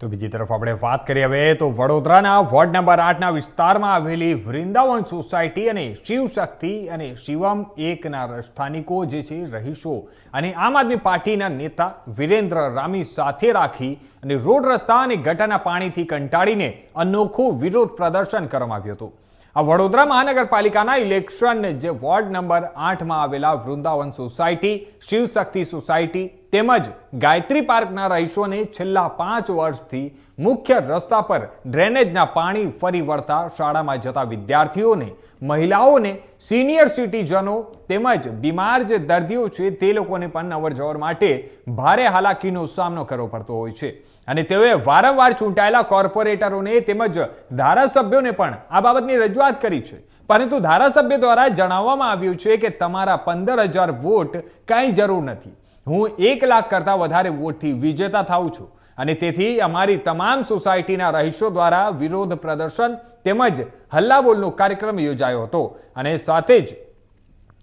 તો બીજી તરફ આપણે વાત કરીએ હવે તો વડોદરાના વોર્ડ નંબર આઠના વિસ્તારમાં આવેલી વૃંદાવન સોસાયટી અને શિવશક્તિ અને શિવમ એકના સ્થાનિકો જે છે રહીશો અને આમ આદમી પાર્ટીના નેતા વિરેન્દ્ર રામી સાથે રાખી અને રોડ રસ્તા અને ગટાના પાણીથી કંટાળીને અનોખું વિરોધ પ્રદર્શન કરવામાં આવ્યું હતું. આ વડોદરા મહાનગરપાલિકાના ઇલેક્શન જે વોર્ડ નંબર આઠમાં આવેલા વૃંદાવન સોસાયટી, શિવશક્તિ સોસાયટી તેમજ ગાયત્રી પાર્કના રહીશોને છેલ્લા પાંચ વર્ષથી મુખ્ય રસ્તા પર ડ્રેનેજના પાણી ફરી વળતા શાળામાં જતા વિદ્યાર્થીઓને, મહિલાઓને, સિનિયર સિટીઝનો તેમજ બીમાર જે દર્દીઓ છે તે લોકોને પણ અવરજવર માટે ભારે હાલાકીનો સામનો કરવો પડતો હોય છે. અને તેઓએ વારંવાર ચૂંટાયેલા કોર્પોરેટરોને તેમજ ધારાસભ્યોને પણ આ બાબતની રજૂઆત કરી છે. પરંતુ ધારાસભ્ય દ્વારા જણાવવામાં આવ્યું છે કે તમારા પંદર હજાર વોટ કાંઈ જરૂર નથી. હું એક લાખ કરતાં વધારે વોટથી વિજેતા થાઉં છું. અને તેથી અમારી તમામ સોસાયટીના રહીશો દ્વારા વિરોધ પ્રદર્શન તેમજ હલ્લાબોલનો કાર્યક્રમ યોજાયો હતો. અને સાથે જ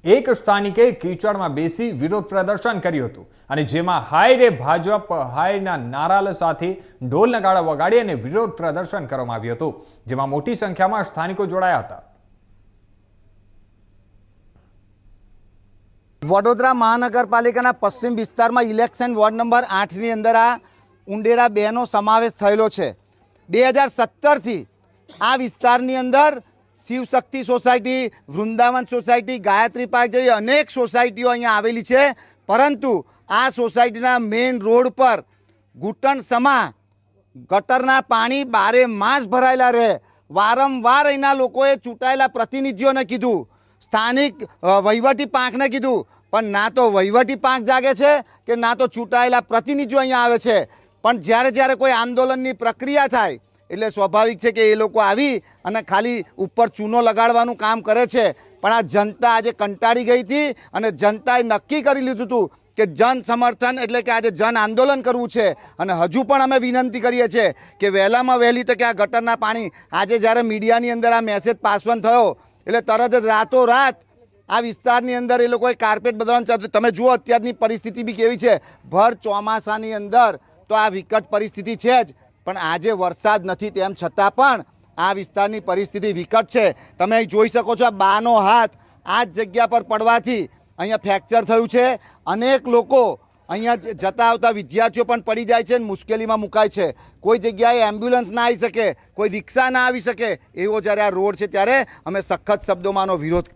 એક સ્થાનિકે કીચડમાં બેસી વિરોધ પ્રદર્શન કર્યું હતું. અને જેમાં હાય રે ભાજપ, હાયના નારા સાથે ઢોલ નગાડા વગાડી અને વિરોધ પ્રદર્શન કરવામાં આવ્યું હતું. જેમાં મોટી સંખ્યામાં સ્થાનિકો જોડાયા હતા. વડોદરા મહાનગરપાલિકાના પશ્ચિમ વિસ્તારમાં ઇલેક્શન વોર્ડ નંબર આઠની અંદર આ ઉંડેરા બેનો સમાવેશ થયેલો છે. બે હજાર સત્તરથી આ વિસ્તારની અંદર Shivshakti society, Vrindavan society, Gayatri park જેવી અનેક સોસાયટીઓ અહીંયા આવેલી છે. પરંતુ આ સોસાયટીના મેઇન રોડ પર ઘૂંટણ સમા ગટરના પાણી બારે માસ ભરાયેલા રહે. વારંવાર અહીંના લોકોએ ચૂંટાયેલા પ્રતિનિધિઓને કીધું સ્થાનિક વહીવટી પાંખને કીધું. પણ ના તો વહીવટી પાંખ જાગે છે કે ના તો ચૂંટાયેલા પ્રતિનિધિઓ અહીંયા આવે છે. પણ જ્યારે જ્યારે કોઈ આંદોલનની પ્રક્રિયા થાય, એટલે સ્વાભાવિક છે કે એ લોકો આવી અને ખાલી ઉપર ચૂનો લગાડવાનું કામ કરે છે. પણ આ જનતા આજે કંટાળી ગઈ હતી અને જનતાએ નક્કી કરી લીધું હતું કે જન સમર્થન એટલે કે આજે જન આંદોલન કરવું છે. અને હજુ પણ અમે વિનંતી કરીએ છીએ કે વહેલામાં વહેલી તકે આ ગટરના પાણી આજે જ્યારે મીડિયાની અંદર આ મેસેજ પાસવન થયો એટલે તરત જ રાતોરાત આ વિસ્તારની અંદર એ લોકોએ કાર્પેટ બદલવાનું ચાલુ તમે જુઓ અત્યારની પરિસ્થિતિ બી કેવી છે. ભર ચોમાસાની અંદર તો આ વિકટ પરિસ્થિતિ છે જ. પણ આજે વરસાદ નથી તેમ છતાં પણ આ વિસ્તારની પરિસ્થિતિ વિકટ છે. તમે જોઈ શકો છો આ બાનો હાથ આ જ જગ્યા પર પડવાથી અહીંયા ફ્રેક્ચર થયું છે. અનેક લોકો અહીંયા જતા આવતા વિદ્યાર્થીઓ પણ પડી જાય છે અને મુશ્કેલીમાં મુકાય છે. કોઈ જગ્યાએ એમ્બ્યુલન્સ ના આવી શકે, કોઈ રિક્ષા ના આવી શકે, એવો જ્યારે આ રોડ છે ત્યારે અમે સખત શબ્દોમાંનો વિરોધ